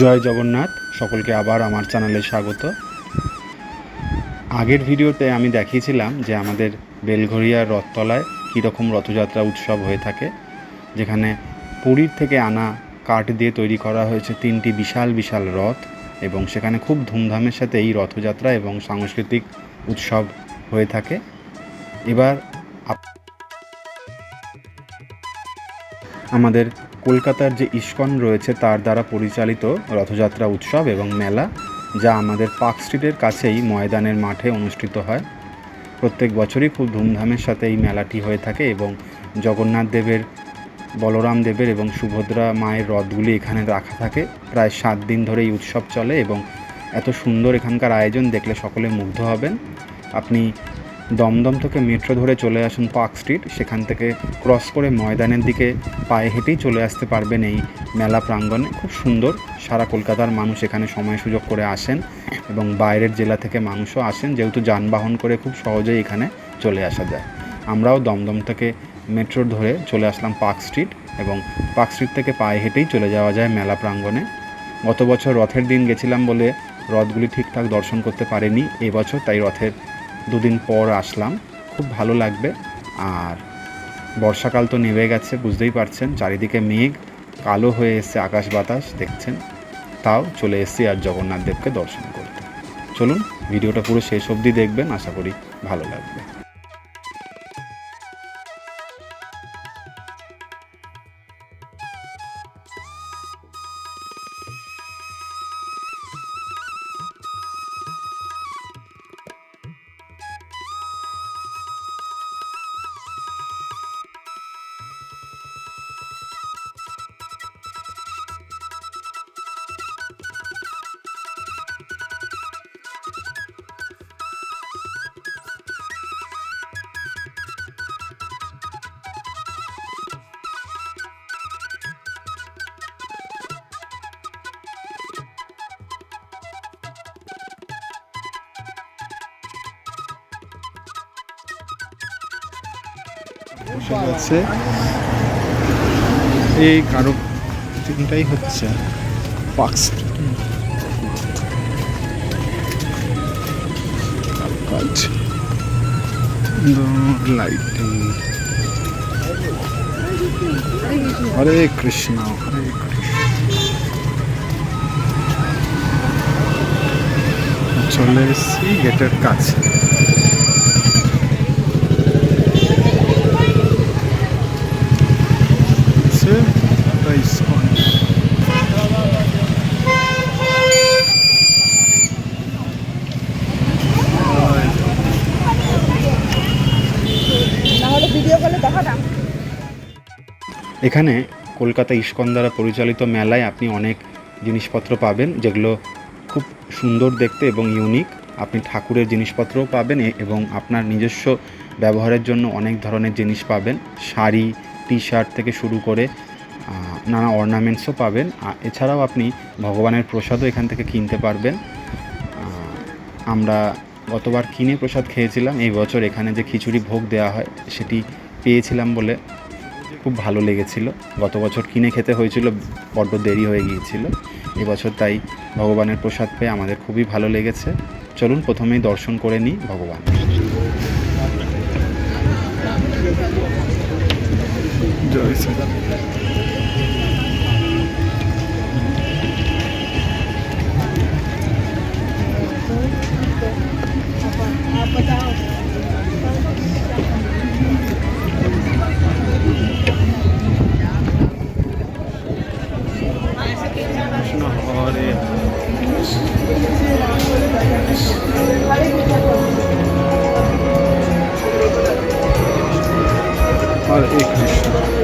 জয় জগন্নাথ, সকলকে আবার আমার চ্যানেলে স্বাগত। আগের ভিডিওতে আমি দেখিয়েছিলাম যে আমাদের বেলঘরিয়ার রথতলায় কীরকম রথযাত্রা উৎসব হয়ে থাকে, যেখানে পুরীর থেকে আনা কাঠ দিয়ে তৈরি করা হয়েছে তিনটি বিশাল বিশাল রথ এবং সেখানে খুব ধুমধামের সাথে এই রথযাত্রা এবং সাংস্কৃতিক উৎসব হয়ে থাকে। এবার আমাদের কলকাতার যে ইস্কন রয়েছে, তার দ্বারা পরিচালিত রথযাত্রা উৎসব এবং মেলা, যা আমাদের পার্ক স্ট্রিটের কাছেই ময়দানের মাঠে অনুষ্ঠিত হয়। প্রত্যেক বছরই খুব ধুমধামের সাথে এই মেলাটি হয়ে থাকে এবং জগন্নাথ দেবের, বলরাম দেবের এবং সুভদ্রা মায়ের রথগুলি এখানে রাখা থাকে। প্রায় সাত দিন ধরে এই উৎসব চলে এবং এত সুন্দর এখানকার আয়োজন দেখলে সকলে মুগ্ধ হবেন। আপনি দমদম থেকে মেট্রো ধরে চলে আসুন পার্ক স্ট্রিট। সেখান থেকে ক্রস করে ময়দানের দিকে পায়ে হেঁটেই চলে আসতে পারবেন এই মেলা প্রাঙ্গণে। খুব সুন্দর। সারা কলকাতার মানুষ এখানে সময় সুযোগ করে আসেন এবং বাইরের জেলা থেকে মানুষও আসেন। যেহেতু যানবাহন করে খুব সহজেই এখানে চলে আসা যায়। আমরাও দমদম থেকে মেট্রো ধরে চলে আসলাম পার্ক স্ট্রিট এবং পার্ক স্ট্রিট থেকে পায়ে হেঁটেই চলে যাওয়া যায় মেলা প্রাঙ্গণে। গত বছর রথের দিন গেছিলাম বলে রথগুলি ঠিকঠাক দর্শন করতে পারেনি। এবছর তাই রথের দুদিন পর আসলাম। খুব ভালো লাগবে। আর বর্ষাকাল তো নেমে গেছে, বুঝতেই পারছেন। চারিদিকে মেঘ, কালো হয়ে এসছে আকাশ বাতাস, দেখছেন? তাও চলে এসেছি আর জগন্নাথ দেবকে দর্শন করতে। চলুন, ভিডিওটা পুরো শেষ অবধি দেখবেন, আশা করি ভালো লাগবে। বসে গেছে। এই কারও তিনটাই হচ্ছে পাক্স কাজ লাইটিং হরে কৃষ্ণ হরে কৃষ্ণ। চলে এসেছি গেটের কাছে হচ্ছে একটা ইস্কন নাহলে ভিডিও কলে দেখাতাম এখানে কলকাতা ইস্কন দ্বারা পরিচালিত মেলায় আপনি অনেক জিনিসপত্র পাবেন, যেগুলো খুব সুন্দর দেখতে এবং ইউনিক আপনি ঠাকুরের জিনিসপত্রও পাবেন এবং আপনার নিজস্ব ব্যবহারের জন্য অনেক ধরনের জিনিস পাবেন। শাড়ি টি শার্ট থেকে শুরু করে নানা অর্নামেন্টসও পাবেন। এছাড়াও আপনি ভগবানের প্রসাদও এখান থেকে কিনতে পারবেন। আমরা গতবার কিনে প্রসাদ খেয়েছিলাম। এই বছর এখানে যে খিচুড়ি ভোগ দেওয়া হয়, সেটি পেয়েছিলাম বলে খুব ভালো লেগেছিল। গত বছর কিনে খেতে হয়েছিল, বড্ড দেরি হয়ে গিয়েছিল। এবছর তাই ভগবানের প্রসাদ পেয়ে আমাদের খুবই ভালো লেগেছে। চলুন প্রথমেই দর্শন করে নিই ভগবান। জয় শ্রী কৃষ্ণ হরে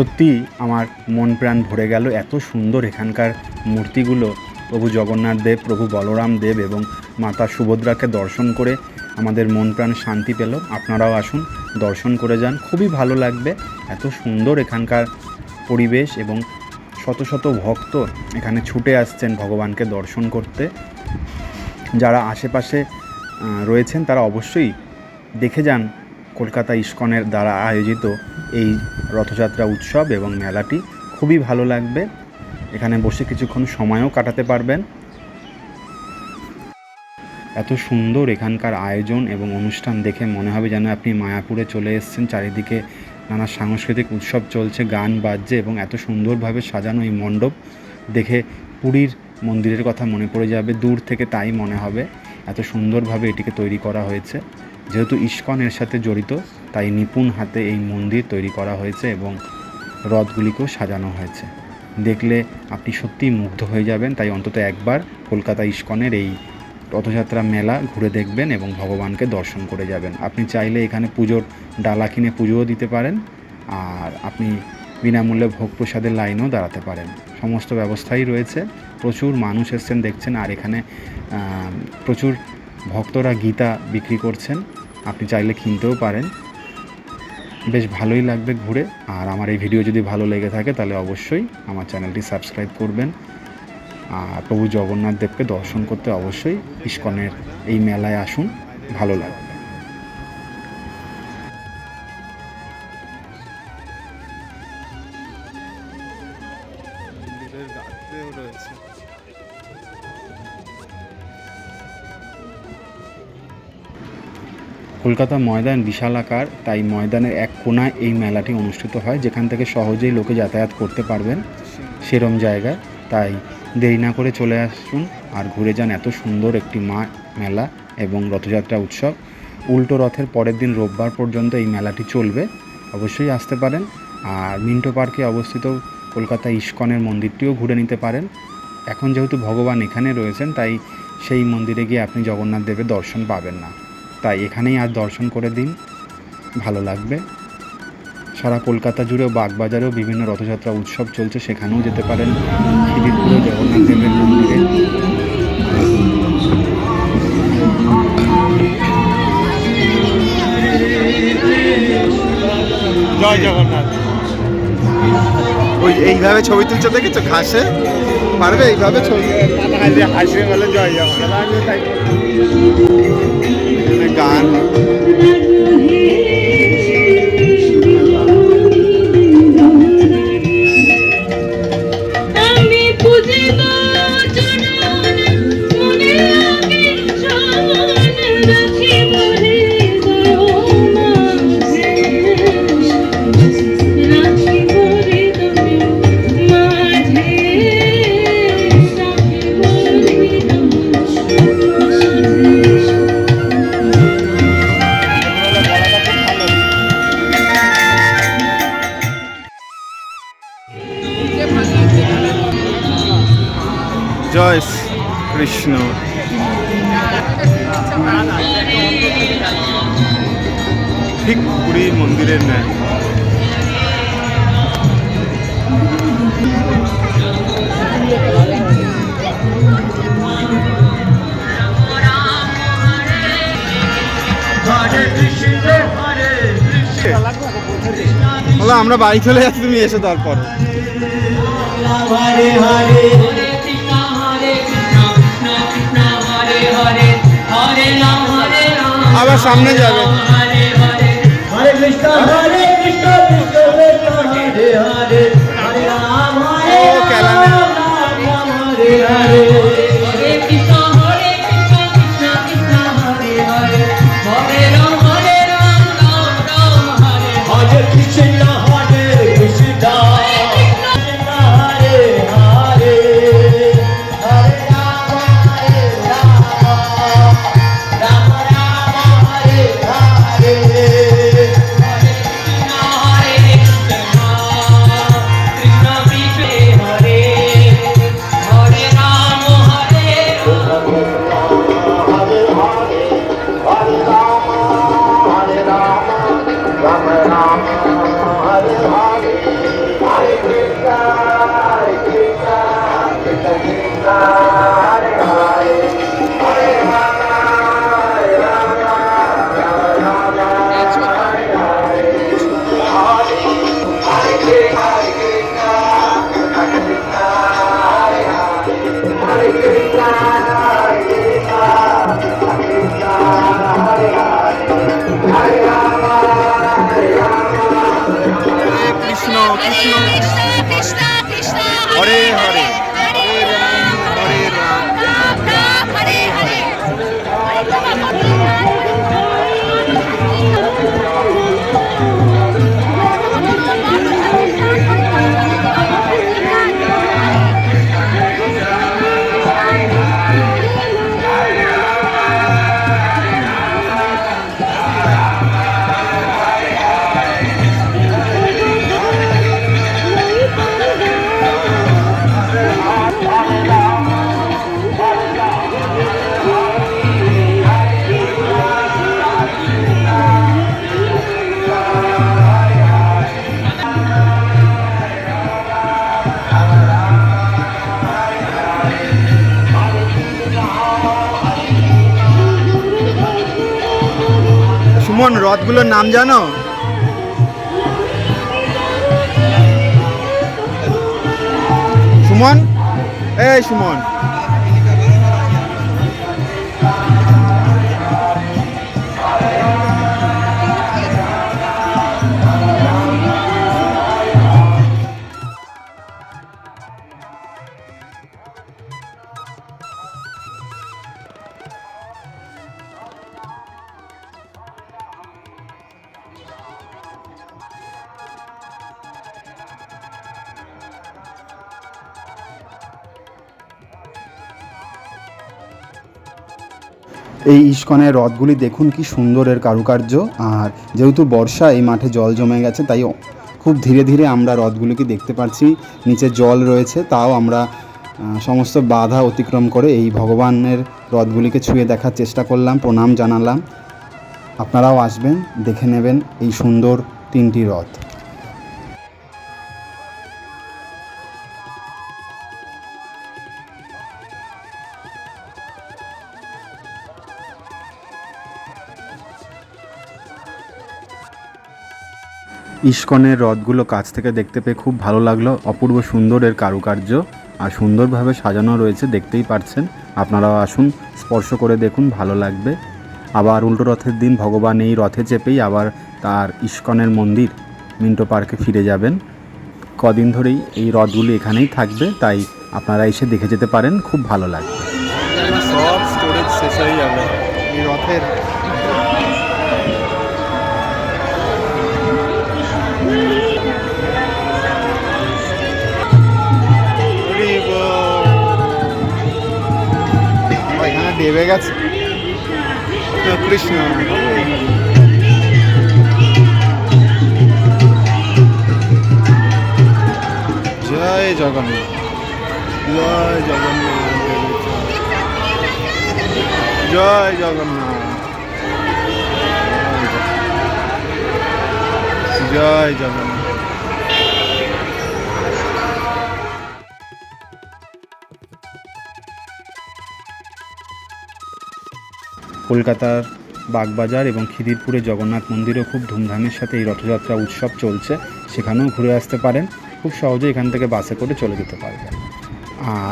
সত্যি আমার মন প্রাণ ভরে গেল এত সুন্দর এখানকার মূর্তিগুলো। প্রভু জগন্নাথ দেব, প্রভু বলরাম দেব এবং মাতা সুভদ্রাকে দর্শন করে আমাদের মন প্রাণ শান্তি পেল। আপনারাও আসুন, দর্শন করে যান। খুবই ভালো লাগবে। এত সুন্দর এখানকার পরিবেশ এবং শত শত ভক্ত এখানে ছুটে আসছেন ভগবানকে দর্শন করতে। যারা আশেপাশে রয়েছেন তারা অবশ্যই দেখে যান। কলকাতা ইস্কনের দ্বারা আয়োজিত এই রথযাত্রা উৎসব এবং মেলাটি। খুবই ভালো লাগবে। এখানে বসে কিছুক্ষণ সময়ও কাটাতে পারবেন। এত সুন্দর এখানকার আয়োজন এবং অনুষ্ঠান দেখে মনে হবে যেন আপনি মায়াপুরে চলে এসেছেন। চারিদিকে নানা সাংস্কৃতিক উৎসব চলছে, গান বাজছে এবং এত সুন্দরভাবে সাজানো এই মণ্ডপ দেখে পুরীর মন্দিরের কথা মনে পড়ে যাবে। দূর থেকে তাই মনে হবে। এত সুন্দরভাবে এটিকে তৈরি করা হয়েছে। যেহেতু ইস্কন এর সাথে জড়িত, তাই নিপুণ হাতে এই মন্দির তৈরি করা হয়েছে এবং রথগুলিকেও সাজানো হয়েছে। দেখলে আপনি সত্যিই মুগ্ধ হয়ে যাবেন, তাই অন্তত একবার কলকাতা ইস্কনের এই রথযাত্রা মেলা ঘুরে দেখবেন এবং ভগবানকে দর্শন করে যাবেন। আপনি চাইলে এখানে পুজোর ডালা কিনে পুজোও দিতে পারেন, আর আপনি বিনামূল্যে ভোগ প্রসাদের লাইনেও দাঁড়াতে পারেন। সমস্ত ব্যবস্থাই রয়েছে। প্রচুর মানুষ এসছেন, দেখছেন, আর এখানে প্রচুর ভক্তরা গীতা বিক্রি করছেন। আপনি চাইলে কিনতেও পারেন। বেশ ভালোই লাগবে ঘুরে। আর আমার এই ভিডিও যদি ভালো লেগে থাকে, তাহলে অবশ্যই আমার চ্যানেলটি সাবস্ক্রাইব করবেন। আর প্রভু জগন্নাথ দেবকে দর্শন করতে অবশ্যই ইস্কনের এই মেলায় আসুন। ভালো লাগবে। কলকাতা ময়দান বিশাল আকার, তাই ময়দানের এক কোনায় এই মেলাটি অনুষ্ঠিত হয়, যেখান থেকে সহজেই লোকে যাতায়াত করতে পারবেন সেরম জায়গায় তাই দেরি না করে চলে আসুন আর ঘুরে যান এত সুন্দর একটি মা মেলা এবং রথযাত্রা উৎসব। উল্টো রথের পরের দিন রোববার পর্যন্ত এই মেলাটি চলবে, অবশ্যই আসতে পারেন। আর মিন্টো পার্কে অবস্থিত কলকাতা ইস্কনের মন্দিরটিও ঘুরে নিতে পারেন। এখন যেহেতু ভগবান এখানে রয়েছেন, তাই সেই মন্দিরে গিয়ে আপনি জগন্নাথ দেবের দর্শন পাবেন না। তাই এখানেই আজ দর্শন করে দিন। ভালো লাগবে। সারা কলকাতা জুড়েও বাগবাজারেও বিভিন্ন রথযাত্রা উৎসব চলছে সেখানেও যেতে পারেন। খিদিরপুরে জগন্নাথ দেবের মন্দিরে। জয় জগন্নাথ। ওই এইভাবে ছবি তুলছে দেখেছ? ঘাসে? পারবে এইভাবে ছবি? হাসি হাসি বলে জয় জগন্নাথ। গান। ঠিক পুরীর মন্দিরের ন্যায়। বলো আমরা বাড়ি চলে যাচ্ছি তুমি এসো তারপর। Hare Krishna Hare ਕਦੀ ਕਦੇ ਕਹਾਂ ਰਿਹਾ সুমন রথগুলোর নাম জানো? সুমন? এই সুমন। এই ইস্কনের রথগুলি দেখুন কি সুন্দরের কারুকার্য। আর যেহেতু বর্ষা, এই মাঠে জল জমে গেছে, তাই খুব ধীরে ধীরে আমরা রথগুলিকে দেখতে পাচ্ছি নিচে জল রয়েছে, তাও আমরা সমস্ত বাধা অতিক্রম করে এই ভগবানের রথগুলিকে ছুঁয়ে দেখার চেষ্টা করলাম, প্রণাম জানালাম। আপনারাও আসবেন, দেখে নেবেন এই সুন্দর তিনটি রথ ইস্কনের রথগুলো কাছ থেকে দেখতে পেয়ে খুব ভালো লাগল। অপূর্ব সুন্দর এর কারুকার্য আর সুন্দরভাবে সাজানো রয়েছে, দেখতেই পাচ্ছেন আপনারাও আসুন, স্পর্শ করে দেখুন, ভালো লাগবে। আবার উল্টো রথের দিন ভগবান এই রথে চেপেই আবার তার ইস্কনের মন্দির মিন্টো পার্কে ফিরে যাবেন। কদিন ধরেই এই রথগুলি এখানেই থাকবে, তাই আপনারা এসে দেখে যেতে পারেন, খুব ভালো লাগবে। সব স্টোরেজ শেষ হয়ে যাবে। এই রথের দেবে গেছে। কৃষ্ণ। জয় জগন্নাথ। জয় জগন্নাথ। জয় জগন্নাথ। জয় জগন্নাথ। কলকাতার বাগবাজার এবং খিদিরপুরে জগন্নাথ মন্দিরেও খুব ধুমধামের সাথে এই রথযাত্রা উৎসব চলছে। সেখানেও ঘুরে আসতে পারেন। খুব সহজে এখান থেকে বাসে করে চলে যেতে পারবেন।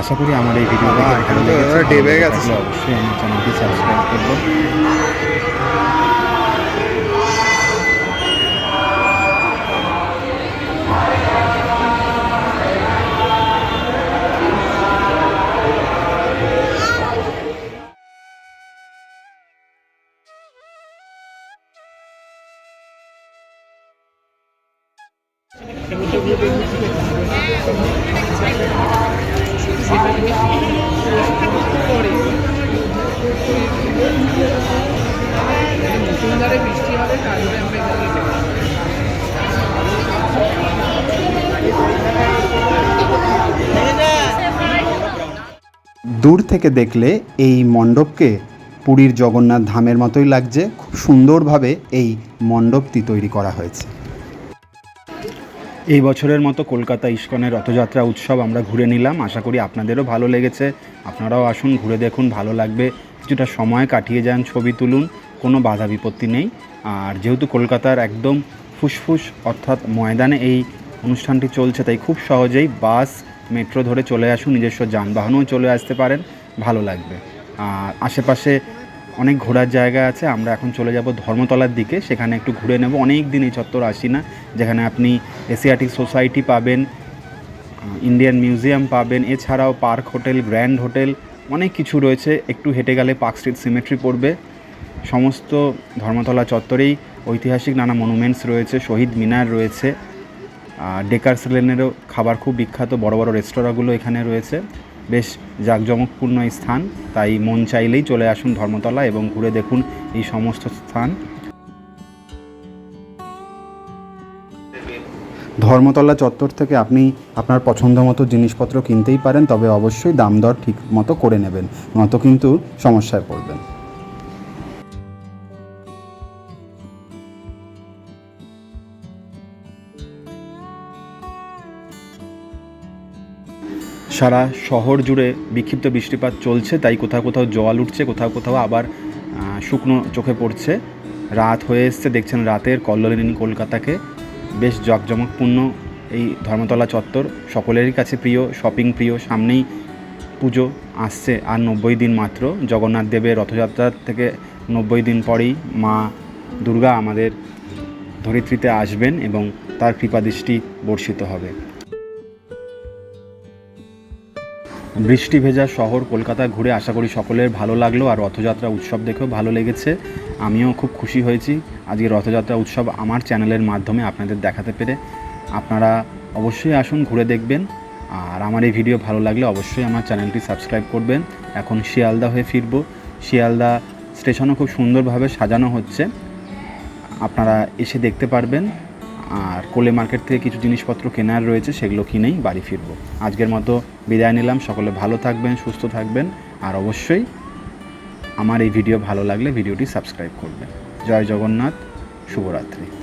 আশা করি আমার এই ভিডিও বাহ, এখানে তো এবার ডেবে গেছে। অবশ্যই আমার চ্যানেলটি সাবস্ক্রাইব করবেন। দূর থেকে দেখলে এই মণ্ডপকে পুরীর জগন্নাথ ধামের মতোই লাগছে। খুব সুন্দরভাবে এই মণ্ডপটি তৈরি করা হয়েছে। এই বছরের মতো কলকাতা ইস্কনের রথযাত্রা উৎসব আমরা ঘুরে নিলাম। আশা করি আপনাদেরও ভালো লেগেছে। আপনারাও আসুন, ঘুরে দেখুন, ভালো লাগবে। কিছুটা সময় কাটিয়ে যান, ছবি তুলুন, কোনো বাধা বিপত্তি নেই। আর যেহেতু কলকাতার একদম ফুসফুস অর্থাৎ ময়দানে এই অনুষ্ঠানটি চলছে, তাই খুব সহজেই বাস মেট্রো ধরে চলে আসুন, নিজস্ব যানবাহনেও চলে আসতে পারেন, ভালো লাগবে। আর আশেপাশে অনেক ঘোরার জায়গা আছে, আমরা এখন চলে যাব ধর্মতলার দিকে, সেখানে একটু ঘুরে নেব। অনেক দিন এই চত্বর আসি না যেখানে আপনি এশিয়াটিক সোসাইটি পাবেন ইন্ডিয়ান মিউজিয়াম পাবেন, এছাড়াও পার্ক হোটেল, গ্র্যান্ড হোটেল, অনেক কিছু রয়েছে। একটু হেঁটে গেলে পার্ক স্ট্রিট সিমেট্রি পড়বে। সমস্ত ধর্মতলা চত্বরেই ঐতিহাসিক নানা মনুমেন্টস রয়েছে, শহীদ মিনার রয়েছে। ডেকার্স লেনেরও খাবার খুব বিখ্যাত, বড় বড় রেস্তোরাঁগুলো এখানে রয়েছে। বেশ জাঁকজমকপূর্ণ স্থান, তাই মন চাইলেই চলে আসুন ধর্মতলা এবং ঘুরে দেখুন এই সমস্ত স্থান। ধর্মতলা চত্বর থেকে আপনি আপনার পছন্দ মতো জিনিসপত্র কিনতেই পারেন, তবে অবশ্যই দাম দর ঠিক মতো করে নেবেন, নয়তো কিন্তু সমস্যায় পড়বেন। সারা শহর জুড়ে বিক্ষিপ্ত বৃষ্টিপাত চলছে, তাই কোথাও কোথাও জল উঠছে, কোথাও কোথাও আবার শুকনো চোখে পড়ছে। রাত হয়ে এসছে, দেখছেন রাতের কল্লোলিনী কলকাতাকে। বেশ জাঁকজমকপূর্ণ এই ধর্মতলা চত্বর। সকলেরই কাছে প্রিয় শপিং প্রিয়, সামনেই পুজো আসছে আর নব্বই দিন মাত্র। জগন্নাথ দেবের রথযাত্রার থেকে নব্বই দিন পরেই মা দুর্গা আমাদের ধরিত্রীতে আসবেন এবং তার কৃপাদৃষ্টি বর্ষিত হবে। বৃষ্টি ভেজা শহর কলকাতা ঘুরে আশা করি সকলের ভালো লাগল আর রথযাত্রা উৎসব দেখেও ভালো লেগেছে। আমিও খুব খুশি হয়েছি। আজকে রথযাত্রা উৎসব আমার চ্যানেলের মাধ্যমে আপনাদের দেখাতে পেরে। আপনারা অবশ্যই আসুন, ঘুরে দেখবেন। আর আমার এই ভিডিও ভালো লাগলে অবশ্যই আমার চ্যানেলটি সাবস্ক্রাইব করবেন। এখন শিয়ালদা হয়ে ফিরবো। শিয়ালদা স্টেশনও খুব সুন্দরভাবে সাজানো হচ্ছে। আপনারা এসে দেখতে পারবেন। আর কোলে মার্কেট থেকে কিছু জিনিসপত্র কেনার রয়েছে, সেগুলো কিনেই বাড়ি ফিরবো। আজকের মতো বিদায় নিলাম, সকলে ভালো থাকবেন, সুস্থ থাকবেন, আর অবশ্যই আমার এই ভিডিও ভালো লাগলে ভিডিওটি সাবস্ক্রাইব করবেন। জয় জগন্নাথ, শুভরাত্রি।